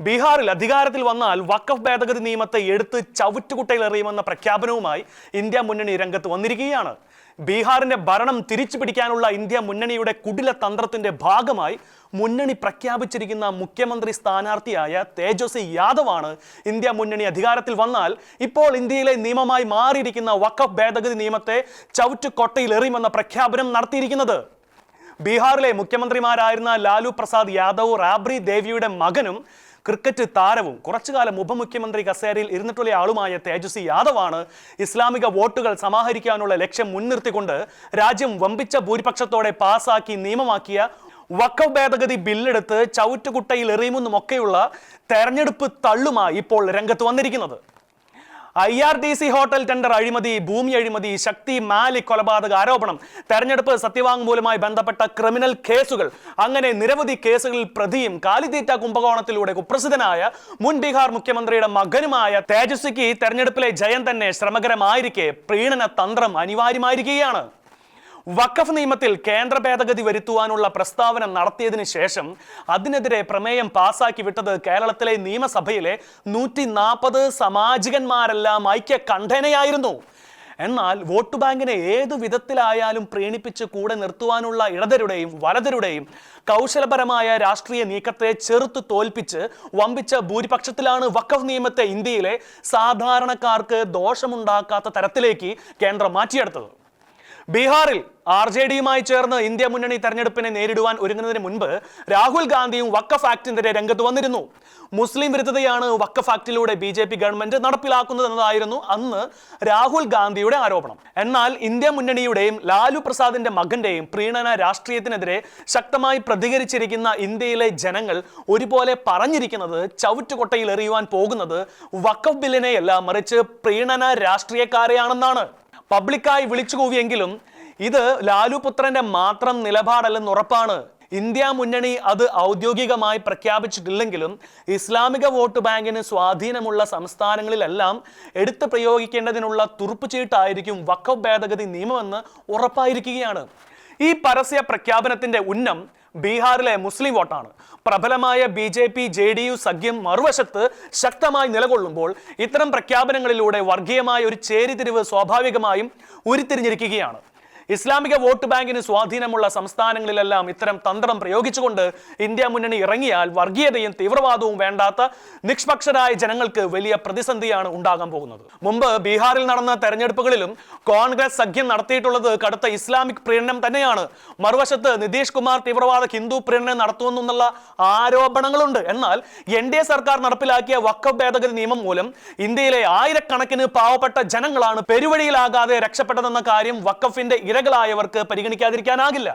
ബീഹാറിൽ അധികാരത്തിൽ വന്നാൽ വഖഫ് ഭേദഗതി നിയമത്തെ എടുത്ത് ചവിറ്റുകുട്ടയിൽ എറിയുമെന്ന പ്രഖ്യാപനവുമായി ഇന്ത്യ മുന്നണി രംഗത്ത് വന്നിരിക്കുകയാണ്. ബീഹാറിന്റെ ഭരണം തിരിച്ചു പിടിക്കാനുള്ള ഇന്ത്യ മുന്നണിയുടെ കുടില തന്ത്രത്തിന്റെ ഭാഗമായി മുന്നണി പ്രഖ്യാപിച്ചിരിക്കുന്ന മുഖ്യമന്ത്രി സ്ഥാനാർത്ഥിയായ തേജസ്വി യാദവാണ് ഇന്ത്യ മുന്നണി അധികാരത്തിൽ വന്നാൽ ഇപ്പോൾ ഇന്ത്യയിലെ നിയമമായി മാറിയിരിക്കുന്ന വഖഫ് ഭേദഗതി നിയമത്തെ ചവിറ്റുകൊട്ടയിൽ എറിയുമെന്ന പ്രഖ്യാപനം നടത്തിയിരിക്കുന്നത്. ബീഹാറിലെ മുഖ്യമന്ത്രിമാരായിരുന്ന ലാലു പ്രസാദ് യാദവ് റാബ്രി ദേവിയുടെ മകനും ക്രിക്കറ്റ് താരവും കുറച്ചു കാലം ഉപമുഖ്യമന്ത്രി കസേരയിൽ ഇരുന്നിട്ടുള്ള ആളുമായ തേജസ്വി യാദവാണ് ഇസ്ലാമിക വോട്ടുകൾ സമാഹരിക്കാനുള്ള ലക്ഷ്യം മുൻനിർത്തിക്കൊണ്ട് രാജ്യം വമ്പിച്ച ഭൂരിപക്ഷത്തോടെ പാസാക്കി നിയമമാക്കിയ വക്കഫ് ഭേദഗതി ബില്ലെടുത്ത് ചവിറ്റുകുട്ടയിൽ എറിയുമെന്നുമൊക്കെയുള്ള തെരഞ്ഞെടുപ്പ് തള്ളുമായി ഇപ്പോൾ രംഗത്ത് വന്നിരിക്കുന്നത്. I R D C hotel tender അഴിമതി ഭൂമി അഴിമതി ശക്തി മാലി കൊലപാതക ആരോപണം. തെരഞ്ഞെടുപ്പ് സത്യവാങ്മൂലമായി ബന്ധപ്പെട്ട ക്രിമിനൽ കേസുകൾ. അങ്ങനെ നിരവധി കേസുകളിൽ പ്രതിയും കാലിത്തീറ്റ കുംഭകോണത്തിലൂടെ കുപ്രസിദ്ധനായ മുൻ ബീഹാർ മുഖ്യമന്ത്രിയുടെ മകനുമായ തേജസ്വിക്ക് തെരഞ്ഞെടുപ്പിലെ ജയം തന്നെ ശ്രമകരമായിരിക്കെ. പ്രീണന തന്ത്രം അനിവാര്യമായിരിക്കുകയാണ് വഖഫ് നിയമത്തിൽ കേന്ദ്ര ഭേദഗതി വരുത്തുവാനുള്ള പ്രസ്താവന നടത്തിയതിനു ശേഷം അതിനെതിരെ പ്രമേയം പാസാക്കി വിട്ടത് കേരളത്തിലെ നിയമസഭയിലെ നൂറ്റി നാൽപ്പത് സമാജികന്മാരെല്ലാം ഐക്യ കണ്ഠേനയായിരുന്നു എന്നാൽ വോട്ട് ബാങ്കിനെ ഏതു വിധത്തിലായാലും പ്രീണിപ്പിച്ച് കൂടെ നിർത്തുവാനുള്ള ഇടതരുടെയും വലതരുടെയും കൗശലപരമായ രാഷ്ട്രീയ നീക്കത്തെ ചെറുത്തു തോൽപ്പിച്ച് വമ്പിച്ച ഭൂരിപക്ഷത്തിലാണ് വഖഫ് നിയമത്തെ ഇന്ത്യയിലെ സാധാരണക്കാർക്ക് ദോഷമുണ്ടാക്കാത്ത തരത്തിലേക്ക് കേന്ദ്രം മാറ്റിയെടുത്തത്. ബീഹാറിൽ ആർ ജെ ഡിയുമായി ചേർന്ന് ഇന്ത്യ മുന്നണി തെരഞ്ഞെടുപ്പിനെ നേരിടുവാൻ ഒരുങ്ങുന്നതിന് മുൻപ് രാഹുൽ ഗാന്ധിയും വക്കഫ് ആക്ടിനെതിരെ രംഗത്ത് വന്നിരുന്നു. മുസ്ലിം വിരുദ്ധതയാണ് വക്കഫ് ആക്ടിലൂടെ ബി ജെ പി ഗവൺമെന്റ് നടപ്പിലാക്കുന്നത് എന്നതായിരുന്നു അന്ന് രാഹുൽ ഗാന്ധിയുടെ ആരോപണം. എന്നാൽ ഇന്ത്യ മുന്നണിയുടെയും ലാലു പ്രസാദിന്റെ മകന്റെയും പ്രീണന രാഷ്ട്രീയത്തിനെതിരെ ശക്തമായി പ്രതികരിച്ചിരിക്കുന്ന ഇന്ത്യയിലെ ജനങ്ങൾ ഒരുപോലെ പറഞ്ഞിരിക്കുന്നത് ചവിറ്റുകൊട്ടയിൽ എറിയുവാൻ പോകുന്നത് വക്കഫ് ബില്ലിനെയല്ല മറിച്ച് പ്രീണന രാഷ്ട്രീയക്കാരെയാണെന്നാണ്. പബ്ലിക്കായി വിളിച്ചു കൂവിയെങ്കിലും ഇത് ലാലു പുത്രന്റെ മാത്രം നിലപാടല്ലെന്ന് ഉറപ്പാണ്. ഇന്ത്യ മുന്നണി അത് ഔദ്യോഗികമായി പ്രഖ്യാപിച്ചിട്ടില്ലെങ്കിലും ഇസ്ലാമിക വോട്ട് ബാങ്കിന് സ്വാധീനമുള്ള സംസ്ഥാനങ്ങളിലെല്ലാം എടുത്തു പ്രയോഗിക്കേണ്ടതിനുള്ള തുറുപ്പുചീട്ടായിരിക്കും വഖഫ് ഭേദഗതി നിയമമെന്ന് ഉറപ്പായിരിക്കുകയാണ്. ഈ പരസ്യ പ്രഖ്യാപനത്തിന്റെ ഉന്നം ബീഹാറിലെ മുസ്ലിം വോട്ടാണ്. പ്രബലമായ B J P J D U സഖ്യം മറുവശത്ത് ശക്തമായി നിലകൊള്ളുമ്പോൾ ഇത്തരം പ്രഖ്യാപനങ്ങളിലൂടെ വർഗീയമായ ഒരു ചേരിതിരിവ് സ്വാഭാവികമായും ഉരുത്തിരിഞ്ഞിരിക്കുകയാണ്. ഇസ്ലാമിക വോട്ട് ബാങ്കിന് സ്വാധീനമുള്ള സംസ്ഥാനങ്ങളിലെല്ലാം ഇത്തരം തന്ത്രം പ്രയോഗിച്ചുകൊണ്ട് ഇന്ത്യ മുന്നണി ഇറങ്ങിയാൽ വർഗീയതയും തീവ്രവാദവും വേണ്ടാത്ത നിഷ്പക്ഷരായ ജനങ്ങൾക്ക് വലിയ പ്രതിസന്ധിയാണ് ഉണ്ടാകാൻ പോകുന്നത്. മുമ്പ് ബീഹാറിൽ നടന്ന തെരഞ്ഞെടുപ്പുകളിലും കോൺഗ്രസ് സഖ്യം നടത്തിയിട്ടുള്ളത് കടുത്ത ഇസ്ലാമിക് പ്രീണനം തന്നെയാണ്. മറുവശത്ത് നിതീഷ് കുമാർ തീവ്രവാദ ഹിന്ദു പ്രീണനം നടത്തുമെന്നുള്ള ആരോപണങ്ങളുണ്ട്. എന്നാൽ എൻ ഡി എ സർക്കാർ നടപ്പിലാക്കിയ വക്കഫ് ഭേദഗതി നിയമം മൂലം ഇന്ത്യയിലെ ആയിരക്കണക്കിന് പാവപ്പെട്ട ജനങ്ങളാണ് പെരുവഴിയിലാകാതെ രക്ഷപ്പെട്ടതെന്ന കാര്യം വഖഫിന്റെ ഇരകളായവർക്ക് പരിഗണിക്കാതിരിക്കാനാകില്ല.